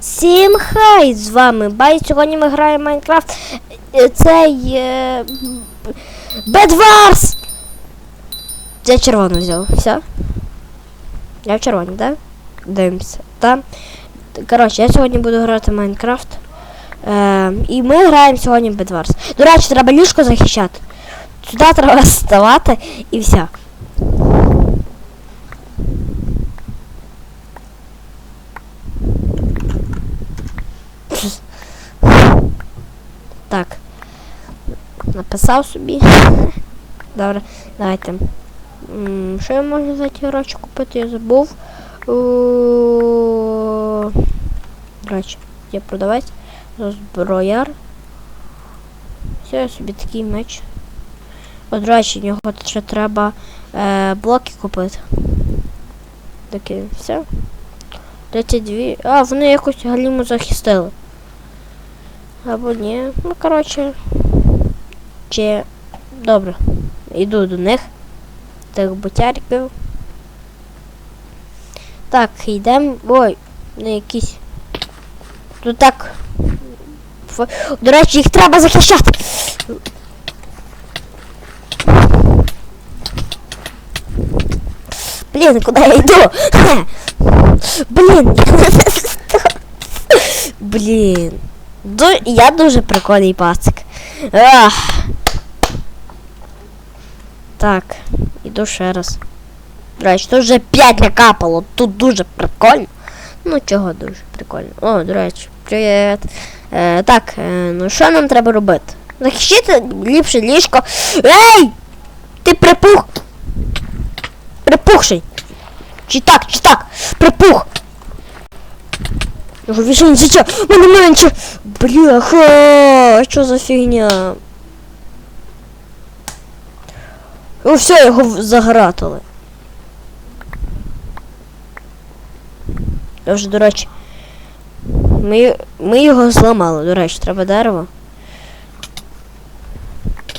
Всім хай з вами Бай. Сьогодні ми граємо Майнкрафт. Е, Цей Бедварс! Я червону взяв. Все? Я в червоні, так? Дивимося. Так? Коротше, я сьогодні буду грати Майнкрафт. Е, і ми граємо сьогодні Бедварс. До речі, треба ліжко захищати. Сюди треба ставати і все. Так. Написав собі. Добре, давайте. Що я можу за ті гроші купити? Я забув. До речі, є продавець. Зброяр. Все, я собі такий меч. От, речі, в нього ще треба е, блоки купити. Таке, все. 32. А, вони якось галіму захистили. Або ні. Ну, коротше. Чи. Добре. Йду до них. Тих ботярків. Так, йдемо. Ой, не якісь. Тут так. До речі, їх треба захищати. Блін, куди я йду? Блін. Блін. Я дуже прикольний пацик. Ах. Так, іду ще раз. Речі, тут вже 5 накапало. Тут дуже прикольно. Ну, чого дуже прикольно. О, до речі, привіт. Е, так, е, ну що нам треба робити? Захищити ліпше ліжко. Ей! Ти припух! Припухший! Чи так, чи так? Припух! Вішень життя! Мене менше! Бляха! Що за фігня? О, все, його загратили. Вже, до речі. Ми, ми його зламали, до речі, треба дерево.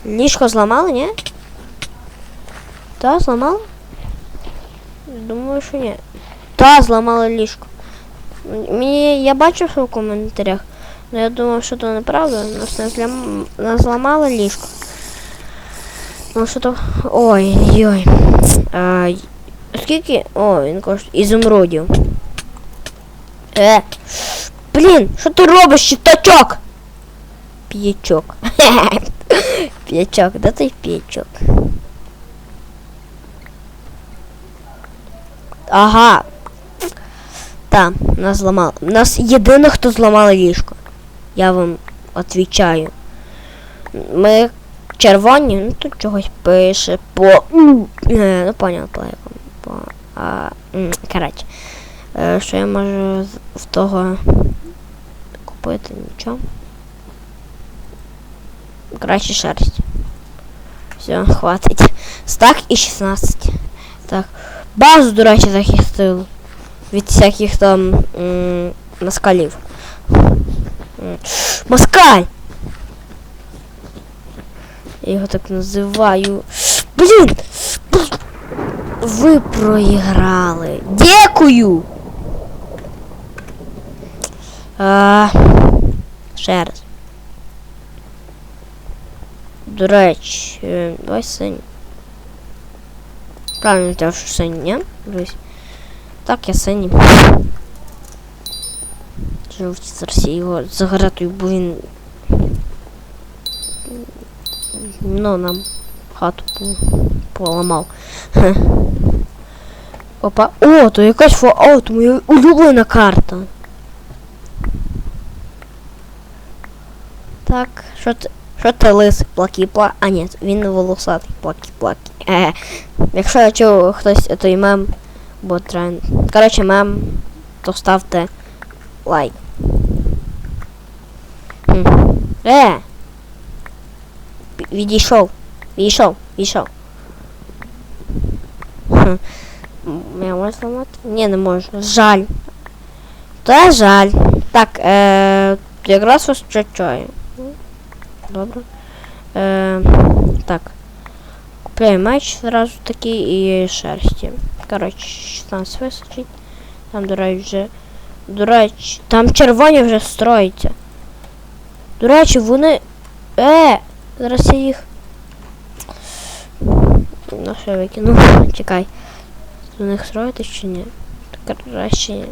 Ліжко зламали, ні? Та, зламали? Думаю, що ні. Та, зламали ліжко. Мені я бачив в коментарях, але я думав, що то неправда. Нас не злям... нас зламали ліжко. Ну що то. Ой-ой. А, скільки? О, він коштує. Ізумрудів. Е. Блін, що ти робиш, щитачок? П'ячок. П'ячок, де той п'ячок? Ага. Та, нас зламали. Нас єдине, хто зламали ліжко. Я вам отвічаю. Ми червоні, ну тут чогось пише по. Е, ну поняв по. По. А, коротше. Е, що я можу в того купити нічого. Краще шерсть. Все, хватить. Стак і 16. Так. Базу, до речі, захистив. Від всяких там москалів. Москаль! Я його так називаю. Блін! Ви проіграли. Дякую! А, ще раз. До речі, е, давай синій. Правильно те, що синій, ні? Дивись. Так, я синій. Жовті зараз його загратую, бо. Ну, нам хату по- поламав. Хе. Опа. О, то якась фо... О, то моя улюблена карта. Так, що ти. Що ти лисий плакі пла. А ні, він волосатий плакі плакі. Е. Якщо я чув хтось той мем, бо тренд. Коротше, мем, то ставте лайк. Хм. Е! Відійшов. Відійшов, відійшов. Хм. Я можу зламати? Ні, не можу. Жаль. Та жаль. Так, е, якраз ось чаю. Добре. Е, так. Купляю меч зразу такий і шерсті. Коротше, 16 височить. Там, до речі, вже До речі, там червоні вже строїться. До речі, вони. Е! Зараз я їх. Ну що викину? Чекай. До них строїти чи ні? Краще.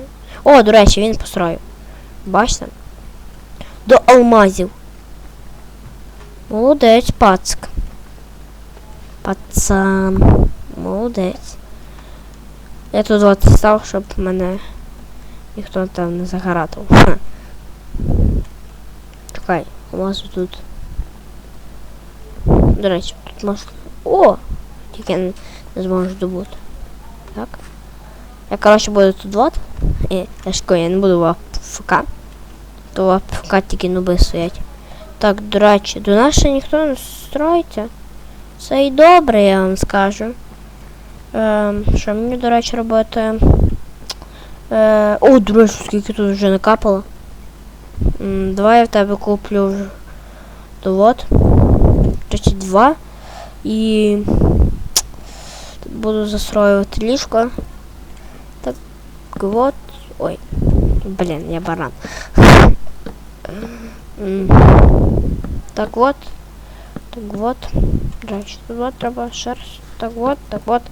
О, до речі, він построїв. Бачите? До алмазів. Молодець, пацк. Пацан. Молодець. Я тут от став, щоб мене ніхто там не загоратив. Чекай, алмази тут. До тут можна. О! Тільки я не, зможу добути. Так. Я, коротше, буду тут вот. І, я ж я не буду в АФК. То в АФК тільки нуби стоять. Так, до речі, до нас ще не строїться. Це і добре, я вам скажу. Ем, що мені, до речі, робити? Е, о, до речі, тут вже накапало. М, давай я в тебе куплю. То вот. 32. І тут буду застроювати ліжко. Так вот. Ой. Блін, я баран. М, Так вот. Так вот. Дальше. Тут вот треба шерсть. Так вот, так вот.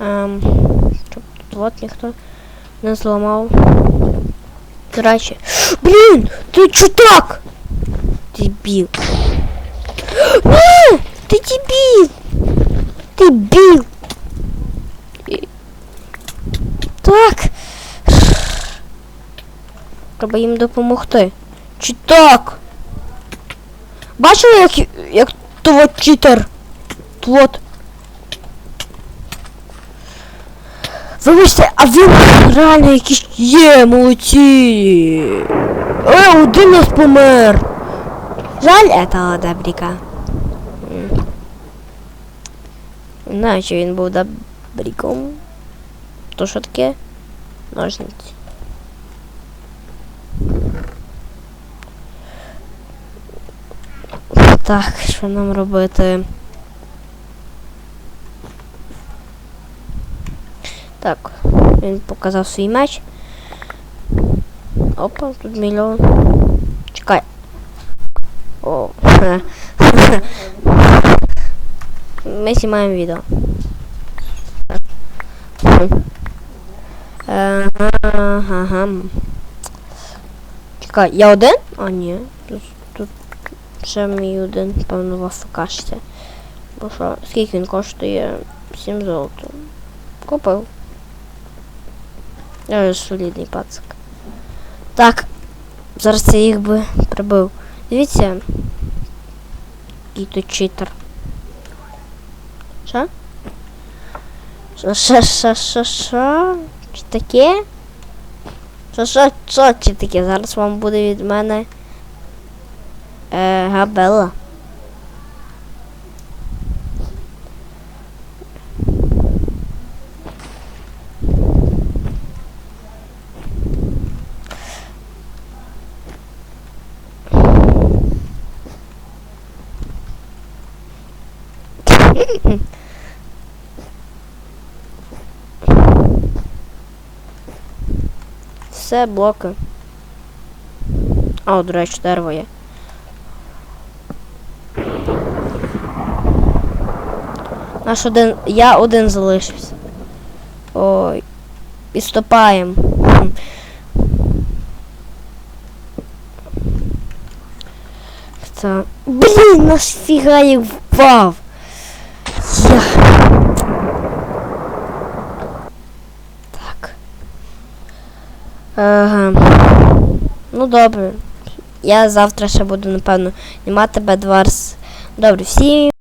Ем, щоб тут вот ніхто не зламав. До речі. Блін! Ти чо так? Дебіл. Ні! Ти дебіл! Дебіл! І- Так. Треба їм допомогти. Чи так? Бачили, як, як того читер? Плот. Вибачте, а він реально якийсь є, молодці. Е, один нас помер. Жаль этого добряка. М. Не знаю, чи він був добряком. То що таке? Ножниці. Так, що нам робити? Так, він показав свій меч. Опа, тут мільйон. Чекай. О. Ми знімаємо відео. Ага. Чекай, я один? А, ні. Тут, тут ще мій один, певно, в АФКшці. Бо що, скільки він коштує? 7 золота. Купив. Я солідний пацик. Так. Зараз я їх би прибив. Дивіться. Який тут читер. Що? Що, що, що, що, що? Чи таке? Що, що, що, чи таке? Зараз вам буде від мене е, габела. Все блоки. А, до речі, дерево є. Наш один. Я один залишився. Ой. Підступаємо. Хм. Це... Блін, наш фіга їх впав. Я. Так. Ага. Ну добре. Я завтра ще буду, напевно, знімати Bedwars. Добре, всім